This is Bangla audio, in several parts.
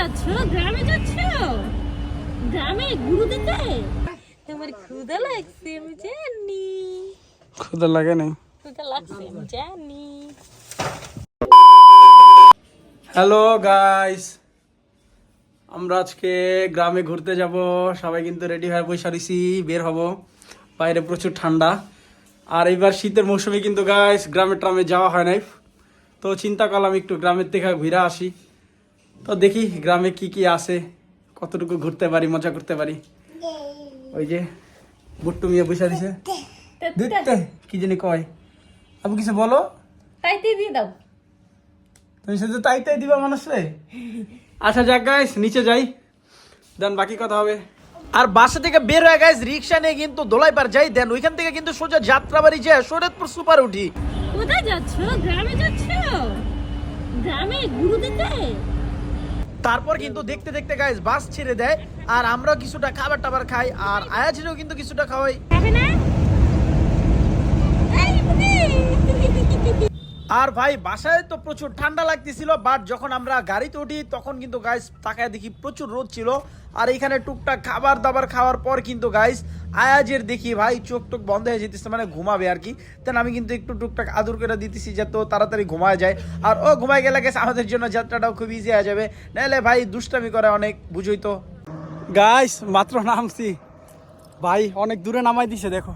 যাচ্ছ গ্রামে যাচ্ছ? গ্রামে গুরু দিতে? তোমার ক্ষুদা লাগছে আমি জানি। ক্ষুদা লাগে নাই। ক্ষুদা লাগছে আমি জানি। হ্যালো গাইস আমরা আজকে গ্রামে ঘুরতে যাব। সবাই কিন্তু রেডি হয়ে বসে রয়েছি বের হব। বাইরে প্রচুর ঠান্ডা। আর এবার শীতের মৌসুমে কিন্তু গাইস গ্রামে ট্রামে যাওয়া হয় নাই। তো চিন্তা করলাম একটু গ্রামের থেকে ঘুরে আসি। তো দেখি গ্রামে কি কি আছে কতটুকু ঘুরতে পারি মজা করতে পারি। ওই যে বুট্টু মিয়া বসে দিছে দেখতে কি জানি কয়। আবু কিছু বলো। তাইতে দিয়ে দাও। তুমি শুধু তাই তাই দিবা মানুষরে আচ্ছা যাক গাইস নিচে যাই। দেন বাকি কথা হবে। আর বাসা থেকে বের হয়ে গেছে রিক্সা নিয়ে কিন্তু দোলাইবার যাই। দেন ওইখান থেকে কিন্তু সোজা যাত্রাবাড়ি যায় শরীয়তপুর সুপার উঠি। কোথায় যাচ্ছ? গ্রামে যাচ্ছ? গ্রামে গুরু দিতে? তারপর কিন্তু দেখতে দেখতে গাইজ বাস ছেড়ে দেয়, আর আমরাও কিছুটা খাবার টাবার খাই, আর আয়া ছেড়েও কিন্তু কিছুটা খাওয়াই না। আর ভাই, বাসায় তো প্রচুর ঠান্ডা লাগতেছিল বাট যখন আমরা গাড়িতে উঠি, তখন কিন্তু গাইস তাকায় দেখি প্রচুর রোদ ছিল। আর এখানে টুকটাক খাবার দাবার খাওয়ার পর কিন্তু গাইস আয়াজের দেখি ভাই চোখ টোক বন্ধ হয়ে যেতেছে মানে ঘুমাবে আর কি। তেন আমি কিন্তু একটু টুকটাক আদর করে দিতেছি যাতে ও তাড়াতাড়ি ঘুমায় যায়। আর ও ঘুমায় গেলে গেছে আমাদের জন্য যাত্রাটাও খুব ইজি হয়ে যাবে। নাহলে ভাই দুষ্টামি করে অনেক, বুঝই তো। গাইস মাত্র নামছি। ভাই, অনেক দূরে নামাই দিছে, দেখো।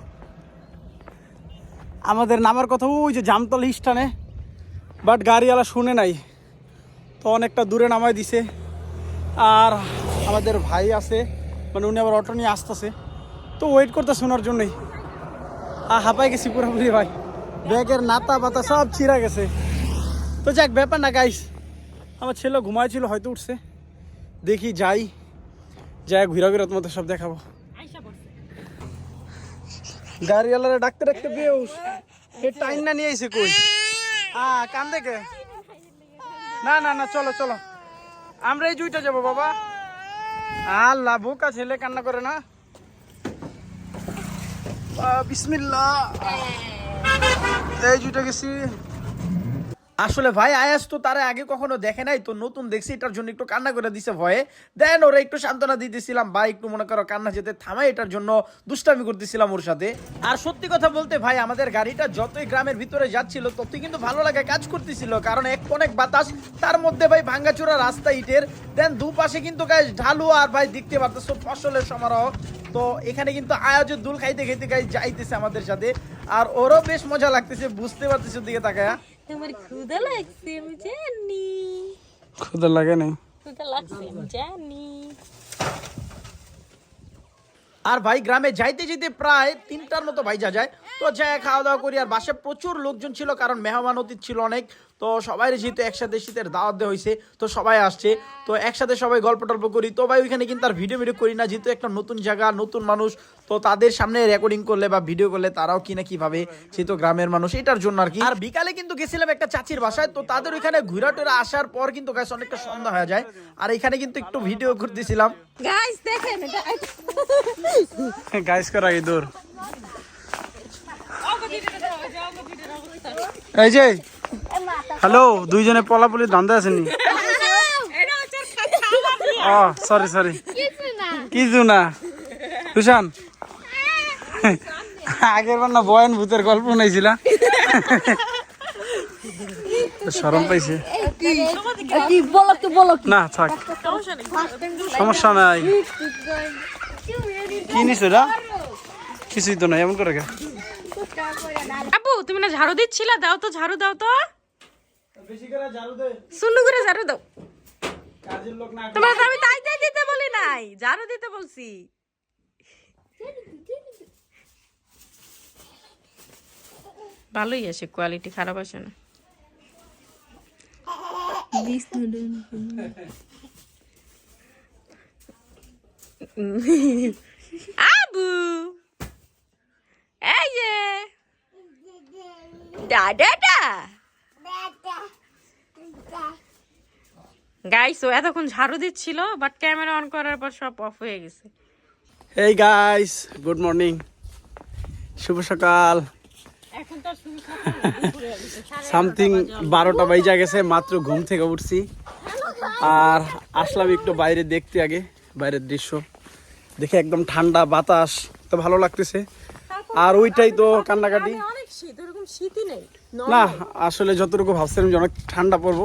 আমাদের নামার কথা, ওই যে জামতল স্টানে বাট গাড়িওয়ালা শুনে নাই। তো অনেকটা দূরে নামাই দিছে। আর আমাদের ভাই আছে মানে উনি আবার অটো নিয়ে আসতেছে। তো ওয়েট করতে শোনার জন্যই। আর হাঁপাই গেছি পুরোপুরি ভাই। ব্যাগের নাতা পাতা সব ছিঁড়া গেছে। তো যাক ব্যাপার না গাইস আমার ছেলে ঘুমাইছিল হয়তো উঠছে। দেখি যাই। যাই ঘুরা ঘুরা তোমাদের সব দেখাবো। গাড়িওয়ালারা ডাকতে ডাকতে বেউস। এ টাইম না নিয়ে আইছে কই? হ্যাঁ কান দেখে। না না না, চলো চলো। আমরা এই জুইটা যাব, বাবা। আল্লাহ, বোকা ছেলে কান্না করে না? বিসমিল্লা এই জুইটা গেছি। আসলে ভাই, আয়াস তো তারা আগে কখনো দেখে নাই, তো নতুন দেখছি, এটার জন্য একটু কান্না করে দিছে ভয়ে। দেন ওরা একটু সান্ত্বনা দিতেছিলাম, ভাই, একটু মনে করো কান্না যেতে থামাই এটার জন্য দুষ্টামি করতেছিলাম ওর সাথে। আর সত্যি কথা বলতে ভাই, আমাদের গাড়িটা যতই গ্রামের ভিতরে যাচ্ছিল, ততই কিন্তু ভালো লাগে কাজ করতেছিল, কারণ এক অনেক বাতাস, তার মধ্যে ভাই ভাঙ্গাচোরা রাস্তা ইটের। দেন দুপাশে কিন্তু গাছ ঢালু আর ভাই দেখতে পারতেছো ফসলের সমারোহ। তো এখানে কিন্তু আয়োজন দুল খাইতে খাইতে গাছ যাইতেছে আমাদের সাথে। আর ওরও বেশ মজা লাগতেছে, বুঝতে পারতেছে দিকে তাকায়। তোমার ক্ষুদা লাগছে আমি জানি। ক্ষুদা লাগে নাই? ক্ষুদা লাগছে আমি জানি। আর ভাই গ্রামে যাইতে যেতে প্রায় তিনটার মতো ভাই যা যায়। তো যাই খাওয়া দাওয়া করি। আর বাসে প্রচুর লোকজন ছিল কারণ মেহমান অতীত ছিল অনেক। তো সবাই যেহেতু একসাথে শীতের দাওয়াত দেওয়া হয়েছে তো সবাই আসছে। তো একসাথে সবাই গল্প টল্প করি। তো ভাই ওইখানে কিন্তু আর ভিডিও ভিডিও করি না যেহেতু একটা নতুন জায়গা নতুন মানুষ তো তাদের সামনে রেকর্ডিং করলে বা ভিডিও করলে তারাও কিনা কীভাবে যেহেতু গ্রামের মানুষ এটার জন্য আর কি। আর বিকালে কিন্তু গেছিলাম একটা চাচির বাসায় তো তাদের ওইখানে ঘুরা টুরা আসার পর কিন্তু গাছ অনেকটা সন্ধ্যা হয়ে যায়। আর এখানে কিন্তু একটু ভিডিও করতেছিলাম। গাইস দেখেন এটা গাইস করা দূর এই যে হ্যালো দুইজনে পলাপলি ধান্দা আছেনি? ও সরি সরি কিছু না। তুষান আগের বার না বয়ান ভূতের গল্প শুনাইছিলা? সরম পাইছে। কি না থাক। সমস্যা নাই। কি নিছো রা? কিছুই তো নাই এমন করে কে? তুমি না ঝাড়ু দিচ্ছিলা দাও তো ঝাড়ু দাও তো। বেশি করে ঝাড়ু দে। সুন্দর করে ঝাড়ু দাও। কাজের লোক না তোমার আমি তাই তাই দিতে বলি নাই ঝাড়ু দিতে বলছি। ভালোই আছে কোয়ালিটি খারাপ আসে না। আবু এই যে দাদাটা গাইস ও এতক্ষণ ঝাড়ু দিচ্ছিল বাট ক্যামেরা অন করার পর সব অফ হয়ে গেছে। এই গাইস গুড মর্নিং শুভ সকাল। সামথিং বারোটা বাইজা গেছে মাত্র ঘুম থেকে উঠছি। আর আসলাম একটু বাইরে দেখতে আগে বাইরের দৃশ্য। দেখে একদম ঠান্ডা বাতাস তো ভালো লাগতেছে। আর ওইটাই তো কান্নাকাটি। শীতই নেই না আসলে যতটুকু ভাবছিলাম যে অনেক ঠান্ডা পড়ব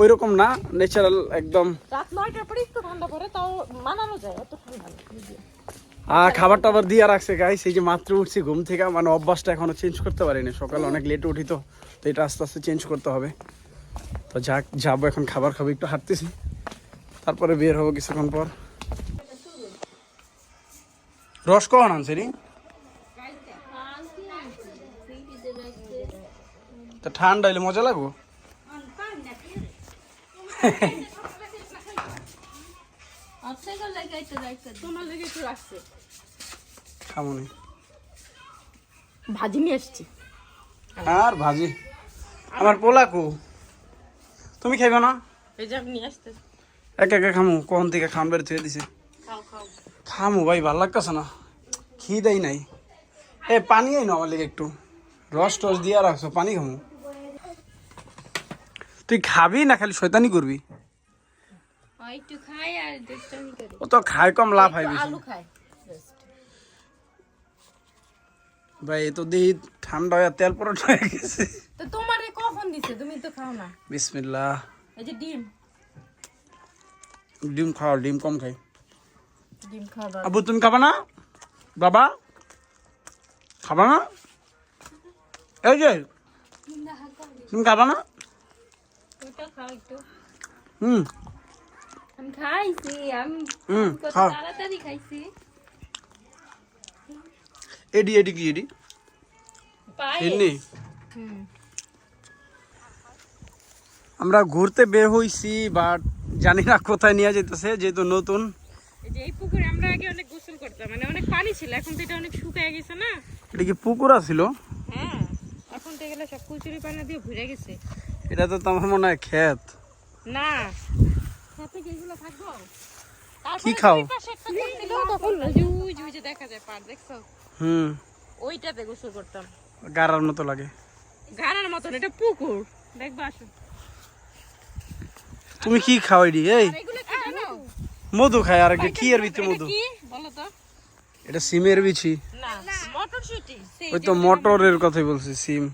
ওই রকম না ন্যাচারাল একদম। রাত নয়টার পরে একটু ঠান্ডা পড়ে তাও মানানো যায় অত ঠান্ডা আর খাবার টাবার দিয়ে রাখছে গাইস এই যে মাত্র উঠছি ঘুম থেকে মানে অভ্যাসটা এখনও চেঞ্জ করতে পারিনি সকালে অনেক লেট উঠি তো তো এটা আস্তে আস্তে চেঞ্জ করতে হবে। তো যাক যাব এখন খাবার খাব একটু হাঁটতেছি। তারপরে বের হব কিছুক্ষণ পর। রস কখন আনছে রে তা ঠান্ডা হইলে মজা লাগবো? তোমার লেগে একটু রাখছে খামুনি। ভাজি নিয়ে এসছি আর ভাজি? আমার পোলাকু। তুমি খাইবে না? একা একা খামু কখন থেকে খান বের থুয়ে দিছে। খাও খাও। খামু ভাই ভালো লাগতেছে না। খিদেই নাই। এ পানি আই না আমার লেগে একটু। রস টস দিয়া রাখছো পানি খামু। তুই খাবি না খালি শয়তানি করবি? ও তো খাই কম লাভ হয় ভাই তো দেহি ঠান্ডা হয়ে তেল পরোটা হয়ে গেছে। তো তোমারে কখন দিছে? তুমি তো খাও না। বিসমিল্লা এই যে ডিম। ডিম খাও ডিম কম খাই। ডিম খাওয়া আবু তুমি খাবা না? বাবা? খাবা না? এই যে তুমি খাবা না? হুম। খাইছি আমি হুম তাড়াতাড়ি খাইছি। এডি এডি কি এডি? এমনি আমরা ঘুরতে বের হইছি বাট জানি না কোথায় নিয়ে যেতেছে যেহেতু নতুন। এই পুকুরে আমরা আগে অনেক গোসল করতাম মানে অনেক পানি ছিল এখন তো এটা অনেক শুকায় গেছে না। এটা কি পুকুর ছিল এগুলো সব কুচুরি পানা দিয়ে ভরে গেছে। এটা তো তোমার মনে হয় ক্ষেত। না। কি থাকব। কি খাও? দেখা যায় পার দেখছ? হুম। ওইটাতে গোসল করতাম। গারার মতো লাগে। গানার মতন এটা পুকুর। দেখবা আসো। তুমি কি খাও এডি? এই। এগুলো কি? মধু। খায়। আর একটা কি এর ভিতরে মধু? বলো তো। এটা সিমের বিছি না মটরশুঁটি। ওই তো মটরের কথাই বলছি সিম।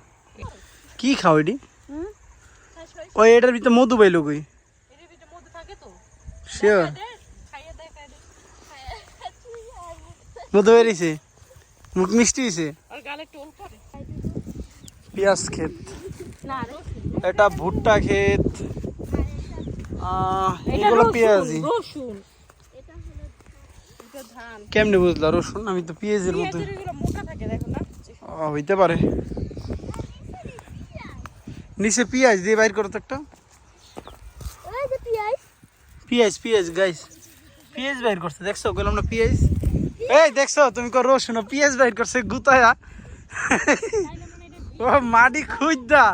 কি খাও এডি ওই এটার ভিতরে মধু পাইলো কই? শিওর মধু বেরিয়েছে মুখ মিষ্টি হয়েছে পেঁয়াজ ক্ষেত। এটা ভুট্টা ক্ষেত। এগুলো পেঁয়াজি। এটা কেমনে বুঝলা রসুন? আমি তো পেঁয়াজের মতো হইতে পারে। নিচে পেঁয়াজ দিয়ে বাইর করো তো একটা। পেঁয়াজ। পেঁয়াজ গাইস পেঁয়াজ বাইর করছে দেখছ? বললাম না পেঁয়াজ? এই দেখছ? তুমি কো রসুন ও পেঁয়াজ বাইর করছে গুতায়া। ও মাটি খুঁজদা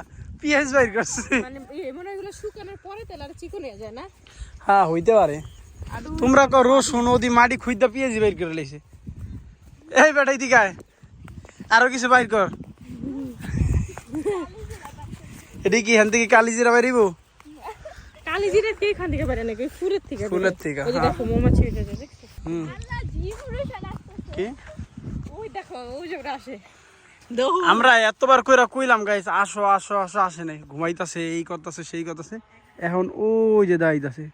পেঁয়াজ বাইর করছে। মানে এমন এগুলো শুকানোর পরে তেল আর চিকন হয়ে যায় না? হ্যাঁ হইতে পারে। তোমরা কো রসুন ওদি মাটি খুঁজদা পেঁয়াজ বাইর করে লাইছে। এই বেটাই দিকায় আরও কিছু বাইর কর। এটা কি হ্যান থেকে কালি জিরা বাইরিব কালি কে খান থেকে বেরে নাকি? ফুলের থেকে। ফুলের থেকে, ওই হ্যাঁ। দেখো মৌমাছি উঠে যায় দেখছ? হুম। কি? ওই দেখো ওই যে ওরা আসে। আমরা এতবার কইরা কইলাম গাইস আসো আসো আসো আসে নাই। ঘুমাইতাছে এই করতাছে সেই করতাছে। এখন ওই যে দাইতাছে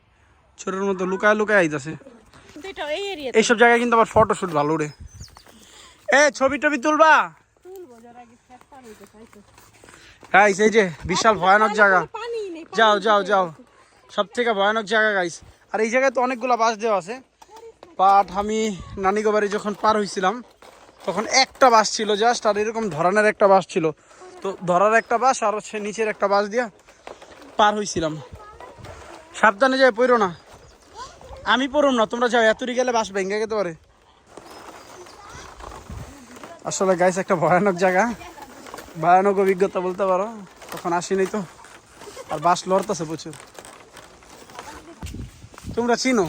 ছোটর মতো লুকায় লুকায় আইতাছে। এইসব জায়গায় কিন্তু আবার ফটো শুট ভালো রে। এ ছবি টবি তুলবা? তুলবো যারা গাইস এই যে বিশাল ভয়ানক জায়গা। যাও যাও যাও। সব থেকে ভয়ানক জায়গা গাইস আর এই জায়গায় তো অনেকগুলো বাস দেওয়া আছে। বাট আমি নানিগো বাড়ি যখন পার হয়েছিলাম তখন একটা বাস ছিল জাস্ট আর এরকম ধরনের একটা বাস ছিল। তো ধরার একটা বাস আর হচ্ছে নিচের একটা বাস দিয়া পার হয়েছিলাম সাবধানে যাই পড়ো না। আমি পড়ুম না তোমরা যাও এতরি গেলে বাস ভেঙে যেতে পারে। আসলে গাইস একটা ভয়ানক জায়গা। ভয়ানক অভিজ্ঞতা বলতে পারো। তখন আসিনি তো। আর বাস লড়তেছে প্রচুর। তোমরা চিনো?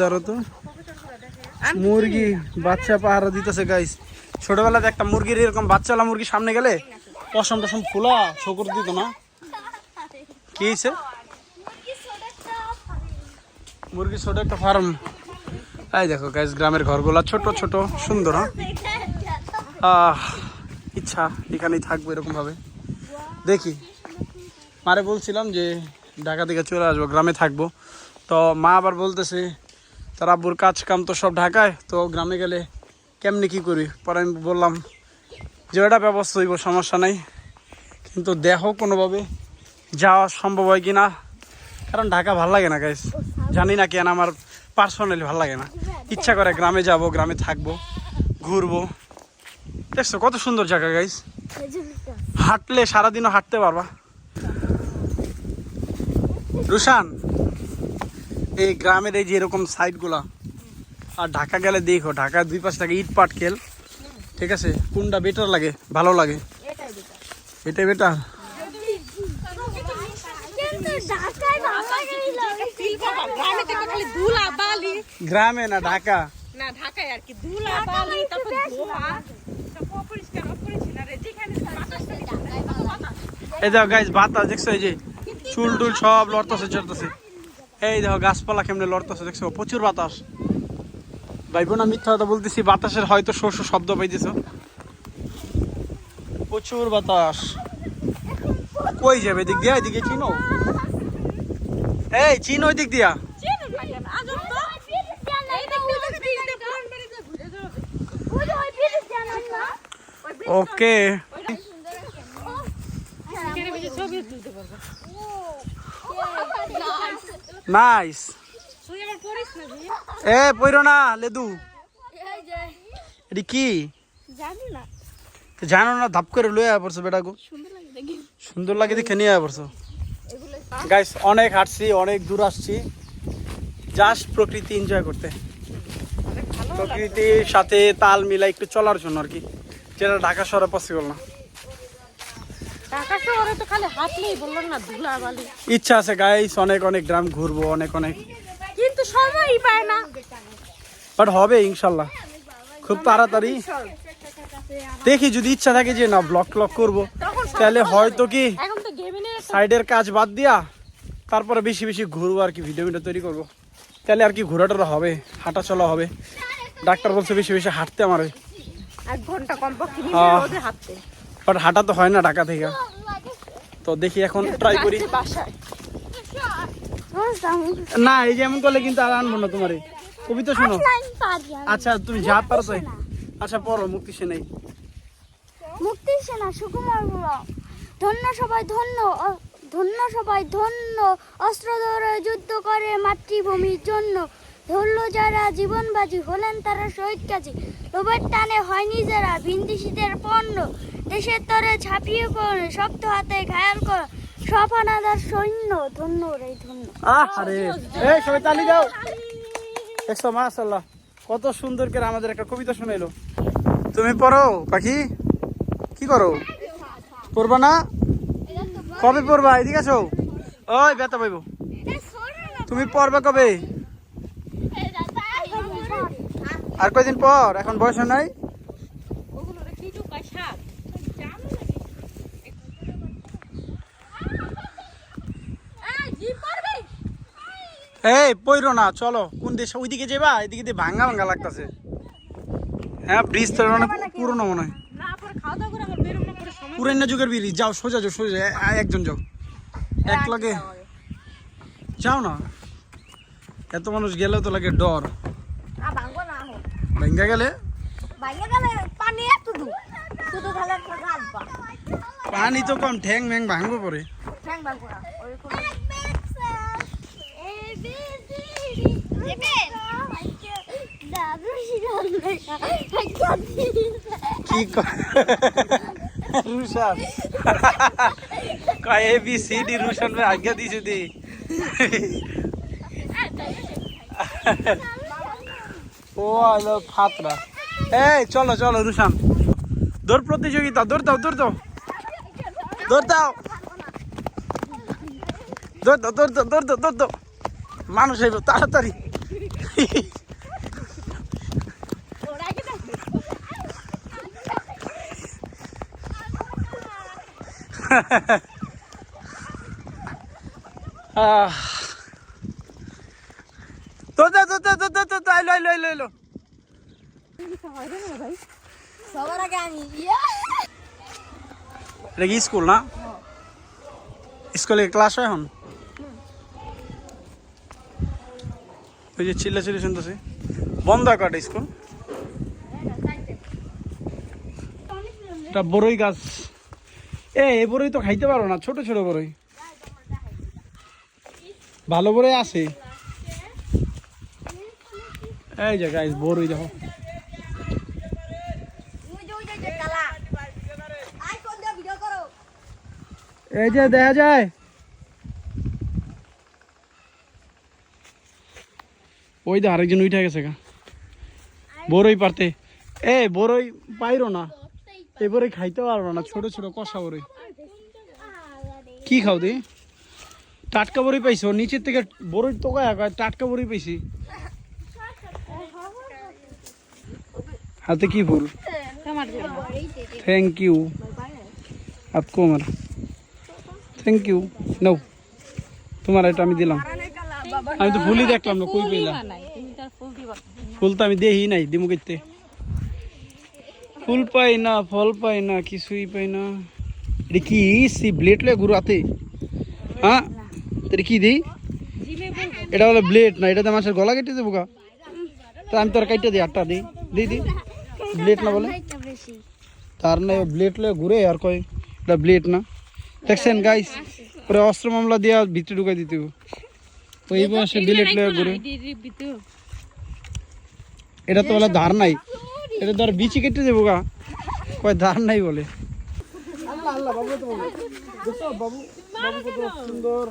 ধরো তো। মুরগি বাচ্চা পাহারা দিতেছে গাইস ছোটবেলাতে একটা মুরগির এরকম বাচ্চাওয়ালা মুরগি সামনে গেলে পশম টসম ফুলা শকুর দিত না। কি হয়েছে মুরগি ছোট একটা ফার্ম। এই দেখো গাইস গ্রামের ঘরগুলা ছোট ছোট সুন্দর হ্যাঁ? ইচ্ছা, এখানেই থাকব এরকমভাবে। দেখি। মারে বলছিলাম যে, ঢাকা থেকে চলে আসব, গ্রামে থাকব। তো মা আবার বলতেছে, তার আব্বুর কাজ কাম তো সব ঢাকায়, তো গ্রামে গেলে কেমনি কি করি? পরে আমি বললাম, যে ওটা ব্যবস্থা হইব, সমস্যা নাই। কিন্তু দেখো কোনোভাবে যাওয়া সম্ভব হয় কি না কারণ ঢাকা ভালো লাগে না গাইস জানি না কেন, আমার পার্সোনালি ভালো লাগে না। ইচ্ছা করে গ্রামে যাব, গ্রামে থাকব, ঘুরবো। দেখছ কত সুন্দর জায়গা গাইস হাঁটলে সারাদিনও হাঁটতে পারবা। রুশান এই গ্রামের এই যে এরকম সাইডগুলা আর ঢাকা গেলে দেখো ঢাকা দুই পাশ থাকে ইট পাট খেল। ঠিক আছে? কোনটা বেটার লাগে? ভালো লাগে? এটাই বেটার গ্রামে থেকে খালি ধুলা বালি গ্রামে না ঢাকা? না ঢাকায় আর কি। ধুলা বালি তারপর ধোয়া তারপর অপরিষ্কার অপরিষ্কার আর যেখানে বাতাসটা দিচ্ছে, কত বাতাস। এই দেখো গাইজ বাতাস দেখছ এই যে? চুল টুল সব লড়তেছে, চড়তেছে। এই দেখো, গাছপালা কেমনে লড়তেছে, দেখছ? প্রচুর বাতাস। ভাই বোনা মিথ্যা কথা বলতেছি, বাতাসের হয়তো শস্য শব্দ পাইতেছ। প্রচুর বাতাস। কই যাবে? এদিক দিয়া, এদিকে চিনো? এই, চিনো ওই দিক দিয়া। চেনুন না কেন? আজব তো। এই দেখতে পাচ্ছি, তিনটে পুরান বাড়িতে ঘুরে যাবে। ওকে এখানে বসে ছবি তুলতে পারব। নাইস। এ পইরো না লেদু। এটি কি? জানি না। জানো না ধাপ করে লয়ে আয়া পড়ছো বেটাগো। সুন্দর লাগে দেখি। সুন্দর লাগে দেখে নিয়ে আয়া পড়ছো। গাইস অনেক হাঁটছি অনেক দূর আসছি। জাস্ট প্রকৃতি এনজয় করতে। প্রকৃতির সাথে তাল মিলাই একটু চলার জন্য আর কি। যেটা ঢাকা শহরে পসিবল না। ঢাকা শহরে তো খালি হাঁটলেই বলল না ধুলা ইচ্ছা আছে গাইস অনেক অনেক গ্রাম ঘুরবো অনেক অনেক। কিন্তু সময়ই পায় না। বাট হবে ইনশাল্লাহ। খুব তাড়াতাড়ি। দেখি যদি ইচ্ছা থাকে যে না ব্লগ ট্লগ করব তাহলে হয়তো কি সাইডের কাজ বাদ দিয়া তারপরে বেশি বেশি ঘুরবো আর কি ভিডিও ভিডিও তৈরি করব। তাহলে আর কি ঘোরাটোরা হবে হাঁটা চলা হবে। ডাক্তার বলছে বেশি বেশি হাঁটতে আমার বাট হাঁটা তো হয় না ঢাকা থেকে। তো দেখি এখন ট্রাই করি। না এই যে এমন করলে কিন্তু আর আনব না তোমারে। কবিতা শোনো। আচ্ছা তুমি যা পারো তাই। আচ্ছা পড়ো মুক্তি সে নেই মুক্তি সেনা সুকুমার ধন্য সবাই ধন্য ধন্য সবাই ধন্য। অস্ত্র ধরে যুদ্ধ করে মাতৃভূমির জন্য। ধরল যারা জীবনবাজি হলেন তারা শহীদ কাজী। লোভের টানে হয়নি যারা ভিন্দিসীদের পণ্য। দেশের তরে ঝাঁপিয়ে পড়ে, শক্ত হাতে ঘায়াল কর। সফানাদার সৈন্য, ধন্য রে ধন্য। আরে এই, সবাই তালি দাও। দেখছ মাশাল্লাহ কত সুন্দর করে আমাদের একটা কবিতা শোনাইলো তুমি পড়ো, পাখি। কি করো? পড়বা না? কবে পড়বা? এদিকে আছো ওই বেতা পাইব। তুমি পড়বা কবে? আর কয়দিন পর? এখন বয়স নাই ওগুলো রে কি ঢুকায় শাক জানো নাকি এই জি পারবি এই পইরো না চলো। কোন দেশে ওইদিকে যাবা এদিকে দিয়ে ভাঙ্গা ভাঙ্গা লাগতাছে। হ্যাঁ ব্রিজ তো অনেক পুরনো মনে হয়। পুরানা যুগের ব্রিজ যাও সোজা যাও সোজা। একজন যাও। এক লাগে। যাও না। এত মানুষ গেলেও তো লাগে ডর। ভাঙ্গা গেলে? পানি তো কম ঠ্যাং ম্যাং ভাঙবো পরে। ঠ্যাং করা ওই কোন কি Rushan. A B C D আজ্ঞা দিছে দি। ও ফাতরা। এই, চলো চলো, রুশান। দোর প্রতিযোগিতা দোর দাও দোর দাও। দোর দাও। দোর দাও দোর দাও দোর দাও, দৌড় মানুষ হইব, তাড়াতাড়ি। तो तो तो तो तो तो तो लो लो लो लो स्कूल ना स्कूल क्लास है हम? ওই যে চিল্লা চিল্লি শুনতেছি। বন্ধ কটা স্কুল এটা বড়ই গাছ। এ এ বড়ই তো খাইতে পারো না, ছোট ছোট বড়ই ভালো বড়ই আছে। এই যে গাইস বড়ই দেখো। এই যে দেখা যায়। ওই দে, আরেকজন উঠে গেছে গা। বড়ই পারতে। এ বড়ই পাইরো না। এবারে খাইতে পারব না, ছোট ছোট কষা বড়ই কি খাও দি? টাটকা বড়ি পাইছো? নিচের থেকে বড়ির তো টাটকা বড়ি পাইছি। হাতে কি ফুল? থ্যাংক ইউ আপকো আমার থ্যাংক ইউ নাও, তোমার এটা আমি দিলাম। আমি তো ফুলই দেখলাম না কই পেলাম? ফুল তো আমি দেই নাই দিমু কইতে। ফুল পাই না ফল পাই না কিছুই পাই না। এটা কি সি ব্লেড লয়ে হাতে? হ্যাঁ? এটা কি দিই? এটা হলো ব্লেড না এটা তো মানুষের গলা কেটে দেবো গা। তা আমি তোর কাইটে দিই আটটা দিই। দিই দিই। ব্লেড না বলে? তার না ব্লেড লয়ে ঘুরে আর কয় এটা ব্লেড না। দেখছেন গাইস পরে অস্ত্র মামলা দিয়া ভিতরে ঢুকাই দিতে। ওই বয়সে ব্লেড লয়ে ঘুরে এটা তো বলে ধার নাই এটা ধর বিচি কেটে দেবো গা কয় ধার নাই বলে আল্লাহ আল্লাহ বাবু তো বলে বাবু বাবু কত সুন্দর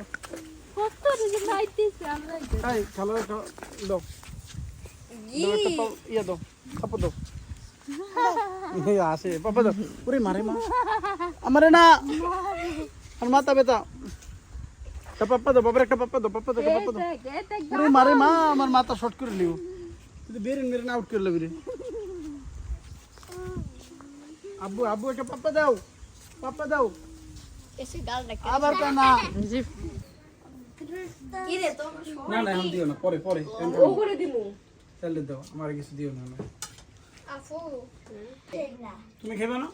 কত দিন খাইতেছি আমরা তাই খেলো দাও দাও একটা ইয়ে দাও পাপা দাও এই আসে পাপা দাও ওরে মারে মা আমারে না আর মাথা বেতা তা পাপ্পা দাও বাবার একটা পাপ্পা দাও পাপ্পা দাও পাপ্পা দাও। ওরে মারে মা আমার মাথা শর্ট করে লিও। তুই বেরেন বেরেন আউট করে লবি রে। আব্বু আব্বু একটা পাপ্পা দাও পাপ্পা দাও। এসে গাল ডাকে আবার কানা কি রে তো না না এখন দিও না পরে পরে। ও করে দিমু। তাহলে দাও আমার কিছু দিও না না। আপু তুমি খেবে না?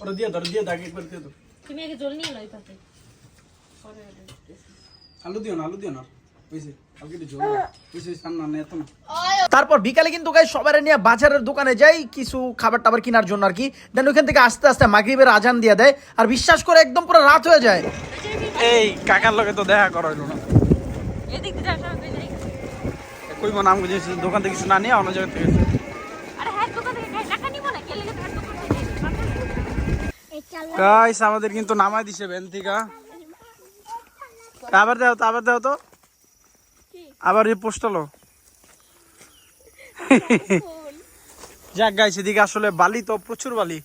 ওটা দিয়ে দাও দিয়ে দাগ একবার দিয়ে দাও। তুমি আগে জল নিয়ে লই পাতে। আলু দিও না আলু দিও না। বুঝছি আলু কেটে জল বুঝছি সামনে না এত না। তারপর বিকালে কিন্তু গাই সবার নিয়ে বাজারের দোকানে যাই কিছু খাবার টাবার কেনার জন্য আর কি। দেন ওইখান থেকে আস্তে আস্তে মাগরিবের আজান দিয়ে দেয়। আর বিশ্বাস করে একদম পুরো রাত হয়ে যায়। এই কাকার লগে তো দেখা করা হইল না। এদিক দিয়ে যাও সামনে যাই কই নাম বুঝেছি দোকান থেকে কিছু না নিয়ে অন্য জায়গা থেকে এসে। আরে হ্যাঁ দোকান থেকে খাই টাকা নিব না কেলে হ্যাঁ গাইস আমাদের কিন্তু নামাই দিছে ভ্যান থেকে আবার দাও তো আবার দাও তো। আবার এই পোস্টালো যাক গাইস এদিকে আসলে বালি তো প্রচুর বালি।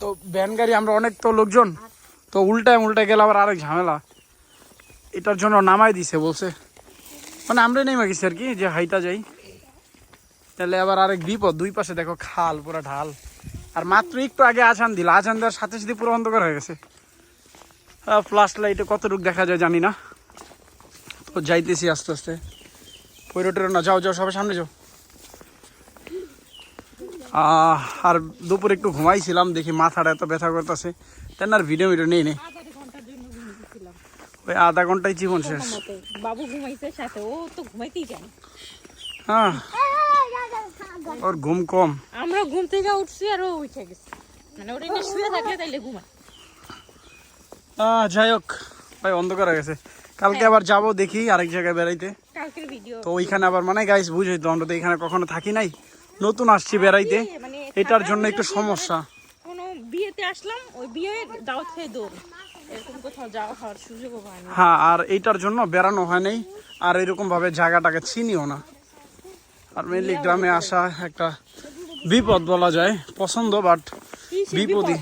তো ভ্যান গাড়ি আমরা অনেক তো লোকজন। তো উল্টায় উল্টায় গেলে আবার আরেক ঝামেলা। এটার জন্য নামাই দিছে বলছে। মানে আমরা নেমে গেছি আর কি যে হাইটা যাই। তাহলে আবার আরেক বিপদ। দুই পাশে দেখো খাল পুরো ঢাল। আর মাত্র একটু আগে আজান দিল। আজান দেওয়ার সাথে সাথে পুরো অন্ধকার হয়ে গেছে। ফ্লাশ লাইটে কতটুকু দেখা যায় জানি না। তো যাইতেছি আস্তে আস্তে। পৈরো টেরো না যাও যাও সবাই সামনে যাও। আর দুপুর একটু ঘুমাইছিলাম দেখি মাথাটা এত ব্যথা করতেছে। তেন আর ভিডিও ভিডিও নেই নেই ওই আধা ঘন্টায় জীবন শেষ। বাবু ঘুমাইছে সাথে ও তো ঘুমাইতেই যায় হ্যাঁ ওর ঘুম কম। আমরা ঘুম থেকে উঠছি আর ও উঠে গেছে। মানে ওটা শুয়ে থাকলে তাইলে যাই হোক ভাই অন্ধকার হয়ে গেছে। কালকে আবার যাব দেখি আরেক জায়গায় বেড়াইতে। তো ওইখানে আবার মানে গাইস বুঝই তো আমরা তো এখানে কখনো থাকি নাই। নতুন আসছি বেড়াইতে। মানে এটার জন্য একটু সমস্যা। বিয়েতে আসলাম ওই দাওয়াত খেয়ে দৌড়। হ্যাঁ আর এইটার জন্য বেড়ানো হয় নাই। আর এরকম ভাবে জায়গাটাকে চিনিও না। আর মেনলি গ্রামে আসা একটা বিপদ বলা যায় পছন্দ বাট বিপদই।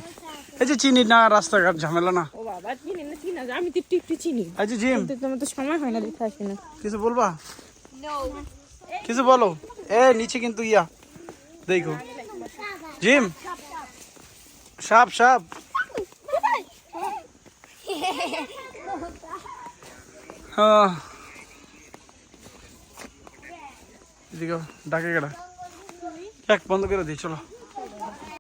এই যে চিনি না রাস্তাঘাট ঝামেলা না। বাবা চিনি না চিনি না আমি তো একটু একটু চিনি। যে জিম। কিন্তু তোমার তো সময় হয় না দেখতে আসি না। কিছু বলবা? কিছু বলো? এ নিচে কিন্তু ইয়া। দেখো। জিম। সাপ সাপ। হ্যাঁ। ডাকে গেটা এক বন্ধ করে দিই চলো।